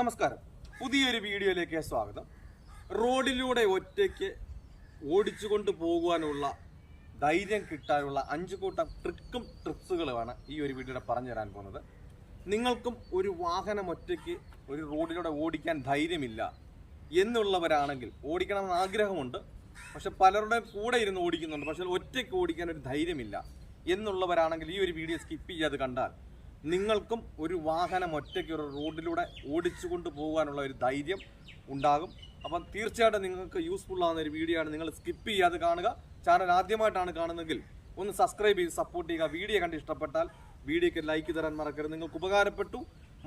നമസ്കാരം. പുതിയൊരു വീഡിയോയിലേക്ക് സ്വാഗതം. റോഡിലൂടെ ഒറ്റയ്ക്ക് ഓടിച്ചുകൊണ്ട് പോകുവാനുള്ള ധൈര്യം കിട്ടാനുള്ള അഞ്ചു കൂട്ടം ട്രിക്കും ട്രിപ്സുകളുമാണ് ഈ ഒരു വീഡിയോയുടെ പറഞ്ഞു തരാൻ പോകുന്നത്. നിങ്ങൾക്കും ഒരു വാഹനം ഒറ്റയ്ക്ക് ഒരു റോഡിലൂടെ ഓടിക്കാൻ ധൈര്യമില്ല എന്നുള്ളവരാണെങ്കിൽ ഓടിക്കണമെന്ന് ആഗ്രഹമുണ്ട്. പക്ഷെ പലരുടെ കൂടെ ഇരുന്ന് ഓടിക്കുന്നുണ്ട്. പക്ഷെ ഒറ്റയ്ക്ക് ഓടിക്കാൻ ഒരു ധൈര്യമില്ല എന്നുള്ളവരാണെങ്കിൽ ഈ ഒരു വീഡിയോ സ്കിപ്പ് ചെയ്യാതെ കണ്ടാൽ നിങ്ങൾക്കും ഒരു വാഹനം ഒറ്റയ്ക്ക് ഒരു റോഡിലൂടെ ഓടിച്ചുകൊണ്ട് പോകാനുള്ള ഒരു ധൈര്യം ഉണ്ടാകും. അപ്പം തീർച്ചയായിട്ടും നിങ്ങൾക്ക് യൂസ്ഫുൾ ആവുന്ന ഒരു വീഡിയോ ആണ്. നിങ്ങൾ സ്കിപ്പ് ചെയ്യാതെ കാണുക. ചാനൽ ആദ്യമായിട്ടാണ് കാണുന്നതെങ്കിൽ ഒന്ന് സബ്സ്ക്രൈബ് ചെയ്ത് സപ്പോർട്ട് ചെയ്യുക. വീഡിയോ കണ്ട് ഇഷ്ടപ്പെട്ടാൽ വീഡിയോക്ക് ലൈക്ക് തരാൻ മറക്കരുത്. നിങ്ങൾക്ക് ഉപകാരപ്പെട്ടു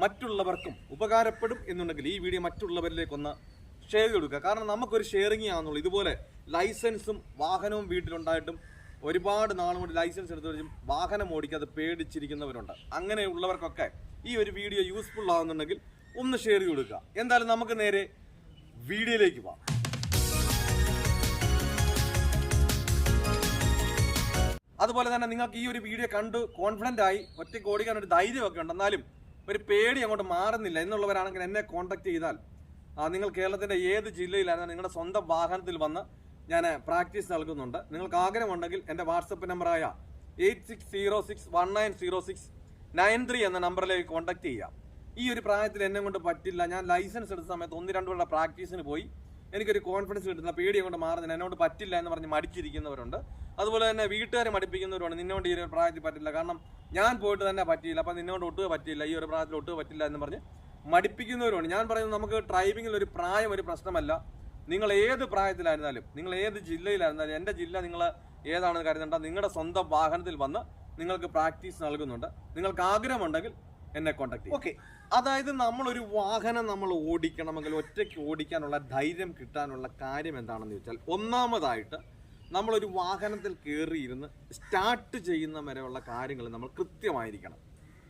മറ്റുള്ളവർക്കും ഉപകാരപ്പെടും എന്നുണ്ടെങ്കിൽ ഈ വീഡിയോ മറ്റുള്ളവരിലേക്കൊന്ന് ഷെയർ ചെയ്ത് കൊടുക്കുക. കാരണം നമുക്കൊരു ഷെയറിങ് ആണെന്നുള്ളൂ. ഇതുപോലെ ലൈസൻസും വാഹനവും വീട്ടിലുണ്ടായിട്ടും ഒരുപാട് നാളും കൊണ്ട് ലൈസൻസ് എടുത്തു വെച്ചും വാഹനം ഓടിക്കാതെ പേടിച്ചിരിക്കുന്നവരുണ്ട്. അങ്ങനെയുള്ളവർക്കൊക്കെ ഈ ഒരു വീഡിയോ യൂസ്ഫുൾ ആവുന്നുണ്ടെങ്കിൽ ഒന്ന് ഷെയർ ചെയ്ത് കൊടുക്കുക. എന്തായാലും നമുക്ക് നേരെ വീഡിയോയിലേക്ക് പോവാം അതുപോലെ തന്നെ നിങ്ങൾക്ക് ഈ ഒരു വീഡിയോ കണ്ട് കോൺഫിഡന്റ് ആയി ഒറ്റയ്ക്ക് ഓടിക്കാൻ ഒരു ധൈര്യമൊക്കെ ഉണ്ട്. എന്നാലും ഒരു പേടി അങ്ങോട്ട് മാറുന്നില്ല. എന്നുള്ളവരാണെങ്കിൽ എന്നെ കോൺടാക്ട് ചെയ്താൽ നിങ്ങൾ കേരളത്തിന്റെ ഏത് ജില്ലയിലാണ് നിങ്ങളുടെ സ്വന്തം വാഹനത്തിൽ വന്ന് ഞാൻ പ്രാക്ടീസ് നൽകുന്നുണ്ട്. നിങ്ങൾക്ക് ആഗ്രഹമുണ്ടെങ്കിൽ എന്റെ വാട്സപ്പ് നമ്പറായ eight six zero six one nine zero six nine three എന്ന നമ്പറിലേക്ക് കോൺടാക്ട് ചെയ്യാം. ഈ ഒരു പ്രായത്തിൽ എന്നെ കൊണ്ട് പറ്റില്ല. ഞാൻ ലൈസൻസ് എടുത്ത സമയത്ത് ഒന്ന് രണ്ട് പേരുടെ പ്രാക്ടീസിന് പോയി. എനിക്കൊരു കോൺഫിഡൻസ് കിട്ടുന്ന പേടി കൊണ്ട് മാറുന്നില്ല എന്നോട് പറ്റില്ല എന്ന് പറഞ്ഞ് മടിച്ചിരിക്കുന്നവരുണ്ട്. അതുപോലെ തന്നെ വീട്ടുകാരെ മടിപ്പിക്കുന്നവരുണ്ട് നിന്നോട് ഈ ഒരു പ്രായത്തിൽ പറ്റില്ല. കാരണം ഞാൻ പോയിട്ട് തന്നെ പറ്റിയില്ല. അപ്പം നിന്നോട് ഒട്ടുക പറ്റില്ല ഈ ഒരു പ്രായത്തിൽ ഒട്ടുക പറ്റില്ല എന്ന് പറഞ്ഞ് മടിപ്പിക്കുന്നവരുണ്ട് ഞാൻ പറയുന്നത് നമുക്ക് ഡ്രൈവിങ്ങിൽ ഒരു പ്രായം ഒരു പ്രശ്നമല്ല. നിങ്ങൾ ഏത് പ്രായത്തിലായിരുന്നാലും നിങ്ങൾ ഏത് ജില്ലയിലായിരുന്നാലും എന്റെ ജില്ല നിങ്ങൾ ഏതാണെന്ന് കരുതേണ്ട. നിങ്ങളുടെ സ്വന്തം വാഹനത്തിൽ വന്ന് നിങ്ങൾക്ക് പ്രാക്ടീസ് നൽകുന്നുണ്ട്. നിങ്ങൾക്ക് ആഗ്രഹമുണ്ടെങ്കിൽ എന്നെ കോൺടാക്ട് ചെയ്യും. ഓക്കെ. അതായത് നമ്മളൊരു വാഹനം നമ്മൾ ഓടിക്കണമെങ്കിൽ ഒറ്റയ്ക്ക് ഓടിക്കാനുള്ള ധൈര്യം കിട്ടാനുള്ള കാര്യം എന്താണെന്ന് ചോദിച്ചാൽ ഒന്നാമതായിട്ട് നമ്മളൊരു വാഹനത്തിൽ കയറിയിരുന്ന് സ്റ്റാർട്ട് ചെയ്യുന്ന വരെയുള്ള കാര്യങ്ങൾ നമ്മൾ കൃത്യമായിരിക്കണം.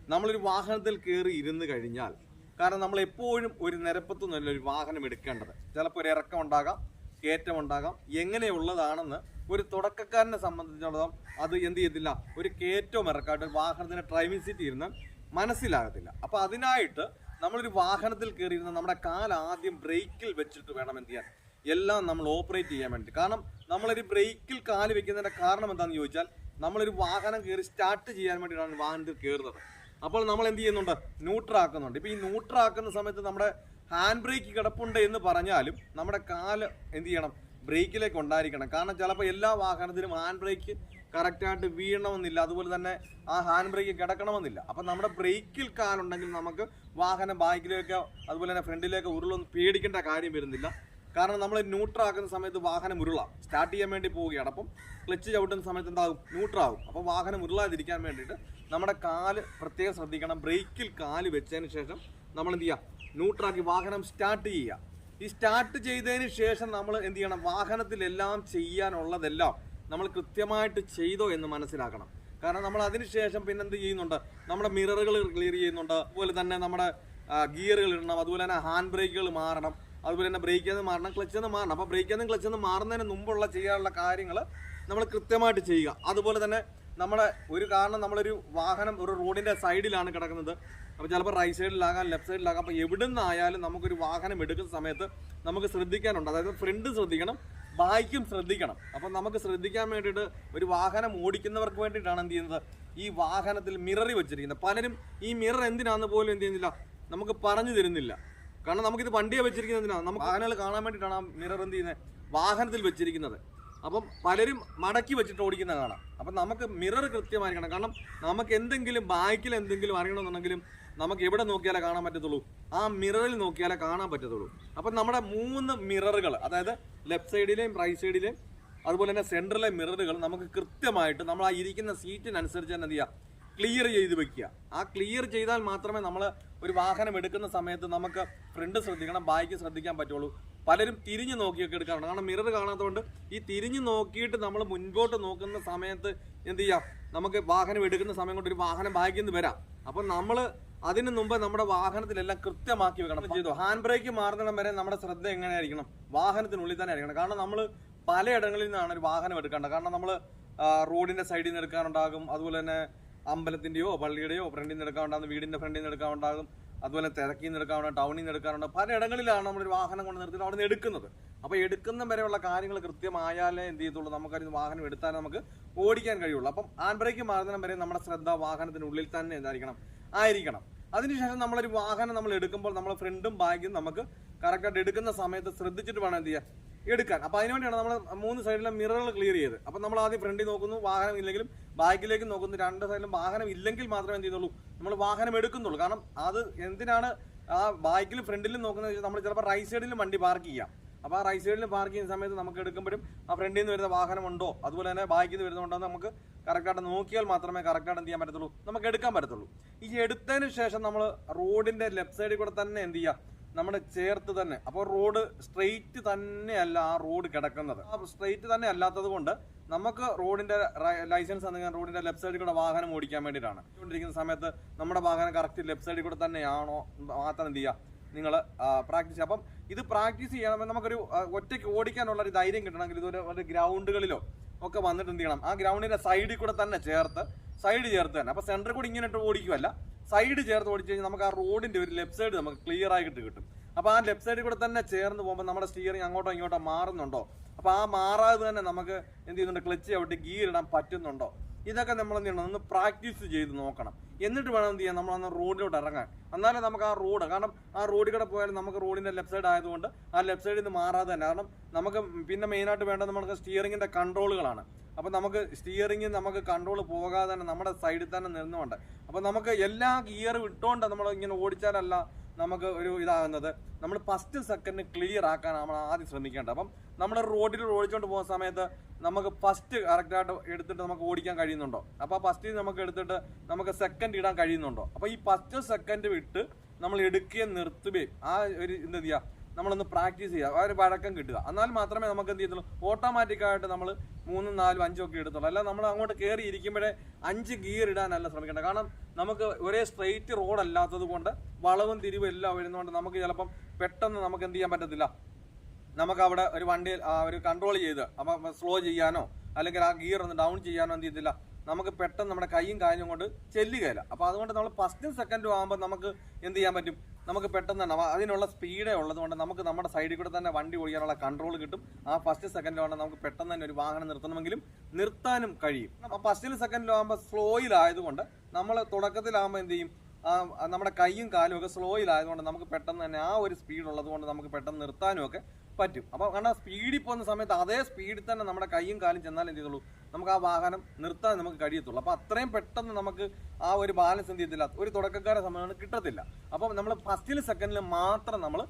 നമ്മളൊരു വാഹനത്തിൽ കയറി ഇരുന്ന് കഴിഞ്ഞാൽ കാരണം നമ്മൾ എപ്പോഴും ഒരു നിരപ്പത്തു നിന്നല്ല ഒരു വാഹനം എടുക്കേണ്ടത്. ചിലപ്പോൾ ഒരു ഇറക്കം ഉണ്ടാകാം കയറ്റം ഉണ്ടാകാം. എങ്ങനെയുള്ളതാണെന്ന് ഒരു തുടക്കക്കാരനെ സംബന്ധിച്ചിടത്തോളം അത് എന്ത് ചെയ്യത്തില്ല ഒരു കയറ്റവും ഇറക്കാട്ട് വാഹനത്തിന് ഡ്രൈവിംഗ് സീറ്റ് ഇരുന്ന് മനസ്സിലാകത്തില്ല. അപ്പോൾ അതിനായിട്ട് നമ്മളൊരു വാഹനത്തിൽ കയറിയിരുന്ന നമ്മുടെ കാൽ ആദ്യം ബ്രേക്കിൽ വെച്ചിട്ട് വേണം എന്ത് ചെയ്യാൻ. എല്ലാം നമ്മൾ ഓപ്പറേറ്റ് ചെയ്യാൻ വേണ്ടി. കാരണം നമ്മളൊരു ബ്രേക്കിൽ കാൽ വെക്കുന്നതിന്റെ കാരണം എന്താണെന്ന് ചോദിച്ചാൽ നമ്മളൊരു വാഹനം കയറി സ്റ്റാർട്ട് ചെയ്യാൻ വേണ്ടിയിട്ടാണ് വാഹനത്തിൽ കയറുന്നത്. അപ്പോൾ നമ്മൾ എന്ത് ചെയ്യുന്നുണ്ട്? ന്യൂട്രാക്കുന്നുണ്ട് ഇപ്പം ഈ ന്യൂട്രാക്കുന്ന സമയത്ത് നമ്മുടെ ഹാൻഡ് ബ്രേക്ക് കിടപ്പുണ്ട് എന്ന് പറഞ്ഞാലും നമ്മുടെ കാൽ എന്ത് ചെയ്യണം? ബ്രേക്കിലേക്ക് ഉണ്ടായിരിക്കണം. കാരണം ചിലപ്പോൾ എല്ലാ വാഹനത്തിലും ഹാൻഡ് ബ്രേക്ക് കറക്റ്റായിട്ട് വീഴണമെന്നില്ല. അതുപോലെ തന്നെ ആ ഹാൻഡ് ബ്രേക്ക് കിടക്കണമെന്നില്ല. അപ്പം നമ്മുടെ ബ്രേക്കിൽ കാലുണ്ടെങ്കിൽ നമുക്ക് വാഹനം ബാക്കിലേക്കോ അതുപോലെ തന്നെ ഫ്രണ്ടിലേക്കോ ഉരുളൊന്നും പേടിക്കേണ്ട കാര്യം വരുന്നില്ല. കാരണം നമ്മൾ ന്യൂട്രാക്കുന്ന സമയത്ത് വാഹനം ഉരുളാം. സ്റ്റാർട്ട് ചെയ്യാൻ വേണ്ടി പോവുകയാണ്. അപ്പം ക്ലച്ച് ചവിട്ടുന്ന സമയത്ത് എന്താകും? ന്യൂട്രാകും അപ്പോൾ വാഹനം ഉരുളാതിരിക്കാൻ വേണ്ടിയിട്ട് നമ്മുടെ കാൽ പ്രത്യേകം ശ്രദ്ധിക്കണം. ബ്രേക്കിൽ കാൽ വെച്ചതിന് ശേഷം നമ്മൾ എന്ത് ചെയ്യുക? ന്യൂട്രാക്കി വാഹനം സ്റ്റാർട്ട് ചെയ്യുക. ഈ സ്റ്റാർട്ട് ചെയ്തതിന് ശേഷം നമ്മൾ എന്ത് ചെയ്യണം? വാഹനത്തിലെല്ലാം ചെയ്യാനുള്ളതെല്ലാം നമ്മൾ കൃത്യമായിട്ട് ചെയ്തോ എന്ന് മനസ്സിലാക്കണം. കാരണം നമ്മൾ അതിനുശേഷം പിന്നെ എന്ത് ചെയ്യുന്നുണ്ട്? നമ്മുടെ മിററുകൾ ക്ലിയർ ചെയ്യുന്നുണ്ട്. അതുപോലെ തന്നെ നമ്മുടെ ഗിയറുകൾ ഇടണം. അതുപോലെ തന്നെ ഹാൻഡ് ബ്രേക്കുകൾ മാറണം. അതുപോലെ തന്നെ ബ്രേക്കിൽ നിന്ന് മാറണം ക്ലച്ചിൽ നിന്ന് മാറണം. അപ്പോൾ ബ്രേക്കിൽ നിന്ന് ക്ലച്ചിൽ നിന്ന് മാറുന്നതിന് മുമ്പുള്ള ചെയ്യാനുള്ള കാര്യങ്ങൾ നമ്മൾ കൃത്യമായിട്ട് ചെയ്യുക. അതുപോലെ തന്നെ നമ്മുടെ ഒരു കാരണം നമ്മളൊരു വാഹനം ഒരു റോഡിന്റെ സൈഡിലാണ് കിടക്കുന്നത്. അപ്പോൾ ചിലപ്പോൾ റൈറ്റ് സൈഡിലാകാം ലെഫ്റ്റ് സൈഡിലാകാം അപ്പോൾ എവിടെ നിന്നായാലും നമുക്കൊരു വാഹനം എടുക്കുന്ന സമയത്ത് നമുക്ക് ശ്രദ്ധിക്കാനുണ്ട്. അതായത് ഫ്രണ്ട് ശ്രദ്ധിക്കണം ബാക്കും ശ്രദ്ധിക്കണം. അപ്പം നമുക്ക് ശ്രദ്ധിക്കാൻ വേണ്ടിയിട്ട് ഒരു വാഹനം ഓടിക്കുന്നവർക്ക് വേണ്ടിയിട്ടാണ് എന്ത് ചെയ്യുന്നത്? ഈ വാഹനത്തിൽ മിററി വെച്ചിരിക്കുന്നത്. പലരും ഈ മിറർ എന്തിനാന്ന് പോലും എന്ത് ചെയ്യുന്നില്ല? നമുക്ക് പറഞ്ഞു തരുന്നില്ല. കാരണം നമുക്കിത് വണ്ടിയെ വെച്ചിരിക്കുന്നതിനാ നമുക്ക് വാഹനങ്ങൾ കാണാൻ വേണ്ടിയിട്ടാണ് ആ മിറർ എന്ത് ചെയ്യുന്നത് വാഹനത്തിൽ വെച്ചിരിക്കുന്നത്. അപ്പം പലരും മടക്കി വെച്ചിട്ട് ഓടിക്കുന്ന കാണാം. അപ്പം നമുക്ക് മിറർ കൃത്യമായിരിക്കണം. കാരണം നമുക്ക് എന്തെങ്കിലും ബാക്കിൽ എന്തെങ്കിലും അറിയണമെന്നുണ്ടെങ്കിലും നമുക്ക് എവിടെ നോക്കിയാലേ കാണാൻ പറ്റത്തുള്ളൂ. ആ മിററിൽ നോക്കിയാലേ കാണാൻ പറ്റത്തുള്ളൂ. അപ്പം നമ്മുടെ മൂന്ന് മിററുകൾ അതായത് ലെഫ്റ്റ് സൈഡിലെയും റൈറ്റ് സൈഡിലെയും അതുപോലെ തന്നെ സെന്ററിലെ മിററുകൾ നമുക്ക് കൃത്യമായിട്ട് നമ്മൾ ആ ഇരിക്കുന്ന സീറ്റിനനുസരിച്ച് തന്നെ എന്ത് ചെയ്യുക ക്ലിയർ ചെയ്ത് വെക്കുക. ആ ക്ലിയർ ചെയ്താൽ മാത്രമേ നമ്മൾ ഒരു വാഹനം എടുക്കുന്ന സമയത്ത് നമുക്ക് ഫ്രണ്ട് ശ്രദ്ധിക്കണം ബാക്ക് ശ്രദ്ധിക്കാൻ പറ്റുള്ളൂ. പലരും തിരിഞ്ഞു നോക്കിയൊക്കെ എടുക്കാറുണ്ട്. കാരണം മിറർ കാണാത്തതുകൊണ്ട് ഈ തിരിഞ്ഞു നോക്കിയിട്ട് നമ്മൾ മുൻപോട്ട് നോക്കുന്ന സമയത്ത് എന്ത് ചെയ്യാം? നമുക്ക് വാഹനം എടുക്കുന്ന സമയം കൊണ്ട് ഒരു വാഹനം ബാക്കിൽ നിന്ന് വരാം. അപ്പം നമ്മൾ അതിന് മുമ്പ് നമ്മുടെ വാഹനത്തിലെല്ലാം കൃത്യമാക്കി വെക്കണം. ചെയ്തു. ഹാൻഡ് ബ്രേക്ക് മാറുന്നിടം വരെ നമ്മുടെ ശ്രദ്ധ എങ്ങനെയായിരിക്കണം? വാഹനത്തിനുള്ളിൽ തന്നെ ആയിരിക്കണം. കാരണം നമ്മൾ പലയിടങ്ങളിൽ നിന്നാണ് ഒരു വാഹനം എടുക്കേണ്ടത്. കാരണം നമ്മൾ റോഡിന്റെ സൈഡിൽ നിന്ന് എടുക്കാനുണ്ടാകും. അതുപോലെ തന്നെ അമ്പലത്തിന്റെയോ പള്ളിയുടെയോ ഫ്രണ്ടിൽ നിന്ന് എടുക്കാനുണ്ടാകും വീടിന്റെ ഫ്രണ്ടിൽ നിന്ന് എടുക്കാനുണ്ടാകും അതുപോലെ തിരക്കിൽ നിന്ന് എടുക്കാറുണ്ട് ടൗണിൽ നിന്ന് ഇടങ്ങളിലാണ് ഒരു വാഹനം കൊണ്ട് നിർത്തിയിട്ട് അവിടെ നിന്ന് എടുക്കുന്നത്. അപ്പോൾ എടുക്കുന്ന വരെയുള്ള കാര്യങ്ങൾ കൃത്യമായാലേ എന്ത് ചെയ്യത്തുള്ളൂ? നമുക്കൊരു വാഹനം എടുത്താലേ നമുക്ക് ഓടിക്കാൻ കഴിയുള്ളൂ. അപ്പം ആൻ ബ്രേക്ക് മാറുന്നതിനും വരെ നമ്മുടെ ശ്രദ്ധ വാഹനത്തിനുള്ളിൽ തന്നെ എന്തായിരിക്കണം? ആയിരിക്കണം. അതിനുശേഷം നമ്മളൊരു വാഹനം നമ്മൾ എടുക്കുമ്പോൾ നമ്മൾ ഫ്രണ്ടും ബാഗും നമുക്ക് കറക്റ്റായിട്ട് എടുക്കുന്ന സമയത്ത് ശ്രദ്ധിച്ചിട്ട് വേണം എന്ത് ചെയ്യാൻ? എടുക്കാൻ. അപ്പൊ അതിനുവേണ്ടിയാണ് നമ്മൾ മൂന്ന് സൈഡിലെ മിററുകൾ ക്ലിയർ ചെയ്ത് അപ്പൊ നമ്മൾ ആദ്യം ഫ്രണ്ടിൽ നോക്കുന്നു. വാഹനം ഇല്ലെങ്കിലും ബാക്കിലേക്ക് നോക്കുന്നു. രണ്ട് സൈഡിലും വാഹനം ഇല്ലെങ്കിൽ മാത്രമേ എന്ത് ചെയ്യുന്നുള്ളൂ? നമ്മൾ വാഹനം എടുക്കുന്നുള്ളൂ. കാരണം അത് എന്തിനാണ് ആ ബാക്കിലും ഫ്രണ്ടിലും നോക്കുന്നത് നമ്മൾ ചിലപ്പോൾ റൈറ്റ് സൈഡിലും വണ്ടി പാർക്ക് ചെയ്യാം. അപ്പോൾ ആ റൈറ്റ് സൈഡിൽ പാർക്ക് ചെയ്യുന്ന സമയത്ത് നമുക്ക് എടുക്കുമ്പോഴും ആ ഫ്രണ്ടിൽ നിന്ന് വരുന്ന വാഹനമുണ്ടോ അതുപോലെ തന്നെ ബാക്കിൽ നിന്ന് വരുന്നുണ്ടോ നമുക്ക് കറക്റ്റായിട്ട് നോക്കിയാൽ മാത്രമേ കറക്റ്റായിട്ട് എന്ത് ചെയ്യാൻ പറ്റത്തുള്ളൂ? നമുക്ക് എടുക്കാൻ പറ്റത്തുള്ളൂ. ഈ എടുത്തതിന് ശേഷം നമ്മൾ റോഡിന്റെ ലെഫ്റ്റ് സൈഡിൽ കൂടെ തന്നെ എന്ത് ചെയ്യുക നമ്മുടെ ചേർത്ത് തന്നെ. അപ്പോൾ റോഡ് സ്ട്രെയിറ്റ് തന്നെയല്ല ആ റോഡ് കിടക്കുന്നത്. ആ സ്ട്രെയിറ്റ് തന്നെ അല്ലാത്തത് കൊണ്ട് നമുക്ക് റോഡിന്റെ ലൈസൻസ് എന്തെങ്കിലും റോഡിന്റെ ലെഫ്റ്റ് സൈഡിൽ കൂടെ വാഹനം ഓടിക്കാൻ വേണ്ടിയിട്ടാണ്. കൊണ്ടിരിക്കുന്ന സമയത്ത് നമ്മുടെ വാഹനം കറക്റ്റ് ലെഫ്റ്റ് സൈഡിൽ കൂടെ തന്നെയാണോ മാത്രം എന്ത് ചെയ്യുക നിങ്ങൾ പ്രാക്ടീസ് അപ്പം ഇത് പ്രാക്ടീസ് ചെയ്യണമെങ്കിൽ നമുക്കൊരു ഒറ്റയ്ക്ക് ഓടിക്കാനുള്ള ഒരു ധൈര്യം കിട്ടണമെങ്കിൽ ഇതൊരു ഗ്രൗണ്ടുകളിലോ ഒക്കെ വന്നിട്ട് എന്ത് ചെയ്യണം? ആ ഗ്രൗണ്ടിന്റെ സൈഡിൽ കൂടെ തന്നെ ചേർത്ത് സൈഡ് ചേർത്ത് തന്നെ. അപ്പൊ സെന്ററിൽ കൂടി ഇങ്ങനെ ഇട്ട് ഓടിക്കുമല്ല സൈഡ് ചേർത്ത് ഓടിച്ചു കഴിഞ്ഞാൽ നമുക്ക് ആ റോഡിന്റെ ഒരു ലെഫ്റ്റ് സൈഡ് നമുക്ക് ക്ലിയർ ആയിട്ട് കിട്ടും അപ്പോൾ ആ ലെഫ്റ്റ് സൈഡിൽ കൂടെ തന്നെ ചേർന്ന് പോകുമ്പോൾ നമ്മുടെ സ്റ്റിയറിംഗ് അങ്ങോട്ടോ ഇങ്ങോട്ടോ മാറുന്നുണ്ടോ? അപ്പോൾ ആ മാറാതെ തന്നെ നമുക്ക് എന്ത് ചെയ്യുന്നുണ്ട്? ക്ലച്ച് അവിടെ ഗിയർ ഇടാൻ പറ്റുന്നുണ്ടോ? ഇതൊക്കെ നമ്മൾ എന്ത് ചെയ്യണം? ഒന്ന് പ്രാക്ടീസ് ചെയ്ത് നോക്കണം. എന്നിട്ട് വേണം എന്ത് ചെയ്യാൻ? നമ്മളന്ന് റോഡിലോട്ട് ഇറങ്ങാൻ. എന്നാലേ നമുക്ക് ആ റോഡ് കാരണം ആ റോഡിൽ കൂടെ പോയാലും നമുക്ക് റോഡിന്റെ ലെഫ്റ്റ് സൈഡ് ആയതുകൊണ്ട് ആ ലെഫ്റ്റ് സൈഡിൽ നിന്ന് മാറാതെ തന്നെ. കാരണം നമുക്ക് പിന്നെ മെയിനായിട്ട് വേണ്ടത് നമുക്ക് സ്റ്റിയറിങ്ങിന്റെ കൺട്രോളുകളാണ് അപ്പോൾ നമുക്ക് സ്റ്റിയറിംഗ് നമുക്ക് കൺട്രോൾ പോകാതെ തന്നെ നമ്മുടെ സൈഡിൽ തന്നെ നിന്നുകൊണ്ട് അപ്പോൾ നമുക്ക് എല്ലാ ഗിയറും ഇട്ടുകൊണ്ട് നമ്മൾ ഇങ്ങനെ ഓടിച്ചാലല്ല നമുക്ക് ഒരു ഇതാകുന്നത്. നമ്മൾ ഫസ്റ്റ് സെക്കൻഡ് ക്ലിയർ ആക്കാൻ നമ്മൾ ആദ്യം ശ്രമിക്കേണ്ടത് അപ്പം നമ്മൾ റോഡിൽ ഓടിച്ചുകൊണ്ട് പോകുന്ന സമയത്ത് നമുക്ക് ഫസ്റ്റ് കറക്റ്റായിട്ട് എടുത്തിട്ട് നമുക്ക് ഓടിക്കാൻ കഴിയുന്നുണ്ടോ? അപ്പോൾ ഫസ്റ്റ് നമുക്ക് എടുത്തിട്ട് നമുക്ക് സെക്കൻഡ് ഇടാൻ കഴിയുന്നുണ്ടോ? അപ്പോൾ ഈ ഫസ്റ്റ് സെക്കൻഡ് വിട്ട് നമ്മൾ എടുക്കുകയും നിർത്തുകയും ആ ഒരു എന്താ ചെയ്യുക നമ്മളൊന്ന് പ്രാക്ടീസ് ചെയ്യുക. ആ ഒരു പഴക്കം കിട്ടുക. എന്നാൽ മാത്രമേ നമുക്ക് എന്ത് ചെയ്യത്തുള്ളൂ? ഓട്ടോമാറ്റിക്കായിട്ട് നമ്മൾ മൂന്നും നാലും അഞ്ചും ഒക്കെ എടുത്തുള്ളൂ. അല്ല നമ്മൾ അങ്ങോട്ട് കയറി ഇരിക്കുമ്പോഴേ അഞ്ച് ഗിയർ ഇടാനല്ല ശ്രമിക്കേണ്ടത്. കാരണം നമുക്ക് ഒരേ സ്ട്രെയിറ്റ് റോഡ് അല്ലാത്തത് കൊണ്ട് വളവും തിരിവും എല്ലാം വരുന്നതുകൊണ്ട് നമുക്ക് ചിലപ്പം പെട്ടെന്ന് നമുക്ക് എന്ത് ചെയ്യാൻ പറ്റത്തില്ല. നമുക്ക് അവിടെ ഒരു വണ്ടി ഒരു കൺട്രോൾ ചെയ്ത് അപ്പം സ്ലോ ചെയ്യാനോ അല്ലെങ്കിൽ ആ ഗിയർ ഒന്ന് ഡൗൺ ചെയ്യാനോ എന്ത് ചെയ്തില്ല നമുക്ക് പെട്ടെന്ന് നമ്മുടെ കൈയും കാലും കൊണ്ട് ചെല്ലുകയില്ല അപ്പോൾ അതുകൊണ്ട് നമ്മൾ ഫസ്റ്റും സെക്കൻഡും ആകുമ്പോൾ നമുക്ക് എന്ത് ചെയ്യാൻ പറ്റും? നമുക്ക് പെട്ടെന്ന് തന്നെ അതിനുള്ള സ്പീഡേ ഉള്ളതുകൊണ്ട് നമുക്ക് നമ്മുടെ സൈഡിൽ കൂടെ തന്നെ വണ്ടി ഓടിക്കാനുള്ള കൺട്രോൾ കിട്ടും. ആ ഫസ്റ്റ് സെക്കൻഡിലാണ് നമുക്ക് പെട്ടെന്ന് തന്നെ ഒരു വാഹനം നിർത്തണമെങ്കിലും നിർത്താനും കഴിയും. അപ്പോൾ ഫസ്റ്റിലും സെക്കൻഡിലാകുമ്പോൾ സ്ലോയിലായതുകൊണ്ട് നമ്മൾ തുടക്കത്തിലാകുമ്പോൾ എന്ത് ചെയ്യും? നമ്മുടെ കൈയും കാലും ഒക്കെ സ്ലോയിലായതുകൊണ്ട് നമുക്ക് പെട്ടെന്ന് തന്നെ ആ ഒരു സ്പീഡ് ഉള്ളതുകൊണ്ട് നമുക്ക് പെട്ടെന്ന് നിർത്താനും ഒക്കെ പറ്റും. അപ്പോൾ കാരണം സ്പീഡിൽ പോകുന്ന സമയത്ത് അതേ സ്പീഡിൽ തന്നെ നമ്മുടെ കൈയും കാലും ചെന്നാൽ എന്ത് ചെയ്തുള്ളൂ നമുക്ക് ആ വാഹനം നിർത്താൻ നമുക്ക് കഴിയത്തുള്ളൂ. അപ്പോൾ അത്രയും പെട്ടെന്ന് നമുക്ക് ആ ഒരു ബാലൻസ് എന്ത് ചെയ്യത്തില്ല. ഒരു തുടക്കക്കാരെ സമയമാണ് കിട്ടത്തില്ല. അപ്പോൾ നമ്മൾ ഫസ്റ്റിൽ സെക്കൻഡിൽ മാത്രം നമ്മൾ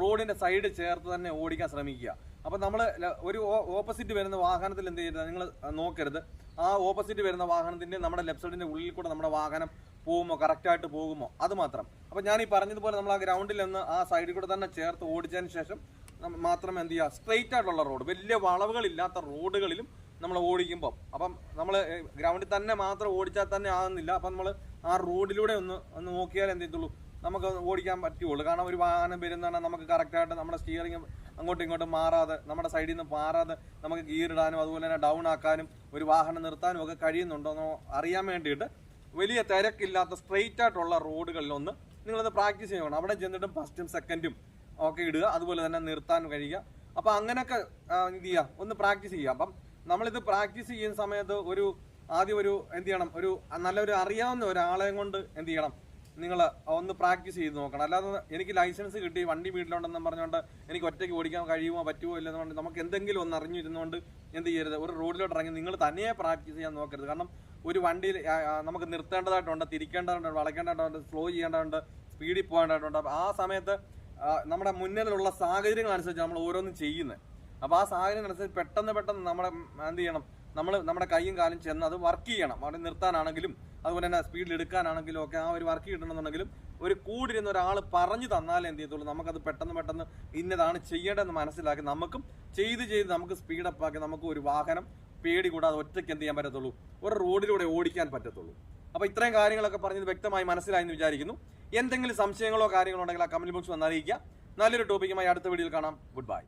റോഡിന്റെ സൈഡ് ചേർത്ത് തന്നെ ഓടിക്കാൻ ശ്രമിക്കുക. അപ്പോൾ നമ്മൾ ഒരു ഓപ്പോസിറ്റ് വരുന്ന വാഹനത്തിൽ എന്ത് ചെയ്യരുത്? നിങ്ങൾ നോക്കരുത്. ആ ഓപ്പോസിറ്റ് വരുന്ന വാഹനത്തിന്റെ നമ്മുടെ ലെഫ്റ്റ് സൈഡിന്റെ ഉള്ളിൽ കൂടെ നമ്മുടെ വാഹനം പോകുമോ? കറക്റ്റായിട്ട് പോകുമോ? അത് മാത്രം. അപ്പോൾ ഞാൻ ഈ പറഞ്ഞതുപോലെ നമ്മൾ ആ ഗ്രൗണ്ടിൽ നിന്ന് ആ സൈഡിൽ കൂടെ തന്നെ ചേർത്ത് ഓടിച്ചതിന് ശേഷം മാത്രം എന്ത് ചെയ്യുക സ്ട്രെയിറ്റ് ആയിട്ടുള്ള റോഡ് വലിയ വളവുകളില്ലാത്ത റോഡുകളിലും നമ്മൾ ഓടിക്കുമ്പോൾ അപ്പം നമ്മൾ ഗ്രൗണ്ടിൽ തന്നെ മാത്രം ഓടിച്ചാൽ തന്നെ ആകുന്നില്ല അപ്പം നമ്മൾ ആ റോഡിലൂടെ ഒന്ന് ഒന്ന് നോക്കിയാൽ എന്ത് ചെയ്തുള്ളൂ നമുക്ക് ഓടിക്കാൻ പറ്റുള്ളൂ കാരണം ഒരു വാഹനം വരുന്നതാണ് നമുക്ക് കറക്റ്റായിട്ട് നമ്മുടെ സ്റ്റിയറിംഗ് അങ്ങോട്ടും ഇങ്ങോട്ടും മാറാതെ നമ്മുടെ സൈഡിൽ നിന്ന് മാറാതെ നമുക്ക് ഗിയർ ഇടാനും അതുപോലെ തന്നെ ഡൗൺ ആക്കാനും ഒരു വാഹനം നിർത്താനും ഒക്കെ കഴിയുന്നുണ്ടോ അറിയാൻ വേണ്ടിയിട്ട് വലിയ തിരക്കില്ലാത്ത സ്ട്രെയിറ്റ് ആയിട്ടുള്ള റോഡുകളിലൊന്ന് നിങ്ങളത് പ്രാക്ടീസ് ചെയ്യണം. അവിടെ ചെന്നിട്ടും ഫസ്റ്റും സെക്കൻഡും ഒക്കെ ഇടുക അതുപോലെ തന്നെ നിർത്താൻ കഴിയുക. അപ്പോൾ അങ്ങനെയൊക്കെ എന്ത് ചെയ്യുക ഒന്ന് പ്രാക്ടീസ് ചെയ്യുക. അപ്പം നമ്മളിത് പ്രാക്ടീസ് ചെയ്യുന്ന സമയത്ത് ഒരു ആദ്യം ഒരു എന്ത് ചെയ്യണം? ഒരു നല്ലൊരു അറിയാവുന്ന ഒരാളെ കൊണ്ട് എന്ത് ചെയ്യണം? നിങ്ങൾ ഒന്ന് പ്രാക്ടീസ് ചെയ്ത് നോക്കണം. അല്ലാതെ എനിക്ക് ലൈസൻസ് കിട്ടി വണ്ടി വീട്ടിലുണ്ടെന്ന് പറഞ്ഞുകൊണ്ട് എനിക്ക് ഒറ്റയ്ക്ക് ഓടിക്കാൻ കഴിയുമോ പറ്റുമോ ഇല്ലെന്ന് കൊണ്ട് നമുക്ക് എന്തെങ്കിലും ഒന്ന് അറിഞ്ഞിരുന്നുകൊണ്ട് എന്ത് ചെയ്യരുത്? ഒരു റോഡിലോട്ട് ഇറങ്ങി നിങ്ങൾ തനിയെ പ്രാക്ടീസ് ചെയ്യാൻ നോക്കരുത്. കാരണം ഒരു വണ്ടിയിൽ നമുക്ക് നിർത്തേണ്ടതായിട്ടുണ്ട് തിരിക്കേണ്ടതായിട്ടുണ്ട് വളയ്ക്കേണ്ടതായിട്ടുണ്ട് സ്ലോ ചെയ്യേണ്ടതുണ്ട് സ്പീഡിൽ പോകേണ്ടതായിട്ടുണ്ട്. ആ സമയത്ത് നമ്മുടെ മുന്നിലുള്ള സാഹചര്യങ്ങൾ അനുസരിച്ച് നമ്മൾ ഓരോന്നും ചെയ്യുന്നത്. അപ്പോൾ ആ സാഹചര്യം അനുസരിച്ച് പെട്ടെന്ന് പെട്ടെന്ന് നമ്മളെ എന്ത് ചെയ്യണം? നമ്മൾ നമ്മുടെ കൈയും കാലും ചെന്ന് അത് വർക്ക് ചെയ്യണം. അവിടെ നിർത്താനാണെങ്കിലും അതുപോലെ തന്നെ സ്പീഡിൽ എടുക്കാനാണെങ്കിലും ഒക്കെ ആ ഒരു വർക്ക് കിട്ടണമെന്നുണ്ടെങ്കിലും ഒരു കൂടിരുന്ന ഒരാൾ പറഞ്ഞു തന്നാലേ എന്ത് ചെയ്യത്തുള്ളൂ. നമുക്കത് പെട്ടെന്ന് പെട്ടെന്ന് ഇന്നതാണ് ചെയ്യേണ്ടതെന്ന് മനസ്സിലാക്കി നമുക്കും ചെയ്ത് ചെയ്ത് നമുക്ക് സ്പീഡപ്പ് ആക്കി നമുക്ക് ഒരു വാഹനം പേടി കൂടാതെ ഒറ്റയ്ക്ക് എന്ത് ചെയ്യാൻ പറ്റത്തുള്ളൂ? ഒരു റോഡിലൂടെ ഓടിക്കാൻ പറ്റത്തുള്ളൂ. അപ്പോൾ ഇത്രയും കാര്യങ്ങളൊക്കെ പറഞ്ഞത് വ്യക്തമായി മനസ്സിലായി എന്ന് വിചാരിക്കുന്നു. എന്തെങ്കിലും സംശയങ്ങളോ കാര്യങ്ങളോ ഉണ്ടെങ്കിൽ ആ കമന്റ് ബോക്സ് വന്നറിയിക്കുക നല്ലൊരു ടോപ്പിക്കുമായി അടുത്ത വീഡിയോയിൽ കാണാം. Good bye